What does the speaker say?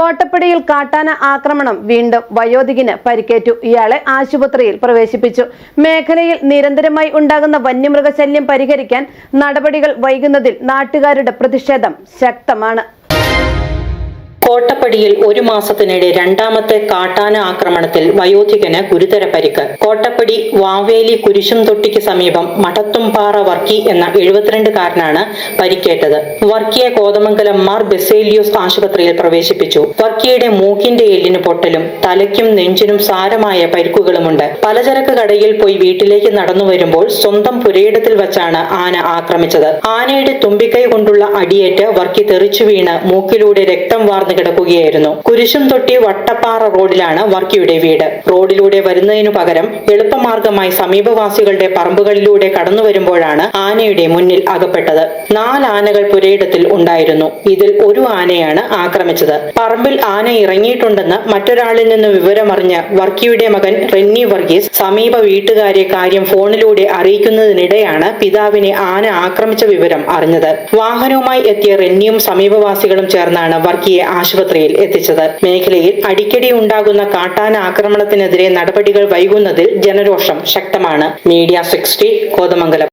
കോട്ടപ്പടിയിൽ കാട്ടാന ആക്രമണം വീണ്ടും വയോധികന് പരിക്കേറ്റു. ഇയാളെ ആശുപത്രിയിൽ പ്രവേശിപ്പിച്ചു. മേഖലയിൽ നിരന്തരമായി ഉണ്ടാകുന്ന വന്യമൃഗശല്യം പരിഹരിക്കാൻ നടപടികൾ വൈകുന്നതിൽ നാട്ടുകാരുടെ പ്രതിഷേധം ശക്തമാണ്. കോട്ടപ്പടിയിൽ ഒരു മാസത്തിനിടെ രണ്ടാമത്തെ കാട്ടാന ആക്രമണത്തിൽ വയോധികന് ഗുരുതര പരിക്ക്. കോട്ടപ്പടി വാവേലി കുരിശും തൊട്ടിക്ക് സമീപം മഠത്തുംപാറ വർക്കി എന്ന എഴുപത്തിരണ്ടുകാരനാണ് പരിക്കേറ്റത്. വർക്കിയെ കോതമംഗലം മാർ ബെസേലിയോസ് ആശുപത്രിയിൽ പ്രവേശിപ്പിച്ചു. വർക്കിയുടെ മൂക്കിന്റെ എല്ലിന് പൊട്ടലും തലയ്ക്കും നെഞ്ചിനും സാരമായ പരിക്കുകളുമുണ്ട്. പലചരക്ക് കടയിൽ പോയി വീട്ടിലേക്ക് നടന്നു വരുമ്പോൾ സ്വന്തം പുരയിടത്തിൽ വച്ചാണ് ആന ആക്രമിച്ചത്. ആനയുടെ തുമ്പിക്കൈ കൊണ്ടുള്ള അടിയേറ്റ് വർക്കി തെറിച്ചു വീണ് മൂക്കിലൂടെ രക്തം വാർന്നു കിടക്കുകയായിരുന്നു. കുരിശും തൊട്ടി വട്ടപ്പാറ റോഡിലാണ് വർക്കിയുടെ വീട്. റോഡിലൂടെ വരുന്നതിനു പകരം എളുപ്പമാർഗമായി സമീപവാസികളുടെ പറമ്പുകളിലൂടെ കടന്നു വരുമ്പോഴാണ് ആനയുടെ മുന്നിൽ അകപ്പെട്ടത്. നാല് ആനകൾ പുരയിടത്തിൽ ഉണ്ടായിരുന്നു. ഇതിൽ ഒരു ആനയാണ് ആക്രമിച്ചത്. പറമ്പിൽ ആന ഇറങ്ങിയിട്ടുണ്ടെന്ന് മറ്റൊരാളിൽ നിന്ന് വിവരമറിഞ്ഞ് വർക്കിയുടെ മകൻ റെന്നി വർഗീസ് സമീപ വീട്ടുകാരെ കാര്യം ഫോണിലൂടെ അറിയിക്കുന്നതിനിടെയാണ് പിതാവിനെ ആന ആക്രമിച്ച വിവരം അറിഞ്ഞത്. വാഹനവുമായി എത്തിയ റെന്നിയും സമീപവാസികളും ചേർന്നാണ് വർക്കിയെ ആശുപത്രിയിൽ എത്തിച്ചത്. മേഖലയിൽ അടിക്കടി ഉണ്ടാകുന്ന കാട്ടാന ആക്രമണത്തിനെതിരെ നടപടികൾ വൈകുന്നതിൽ ജനരോഷം ശക്തമാണ്. Media sixty Kothamangalam.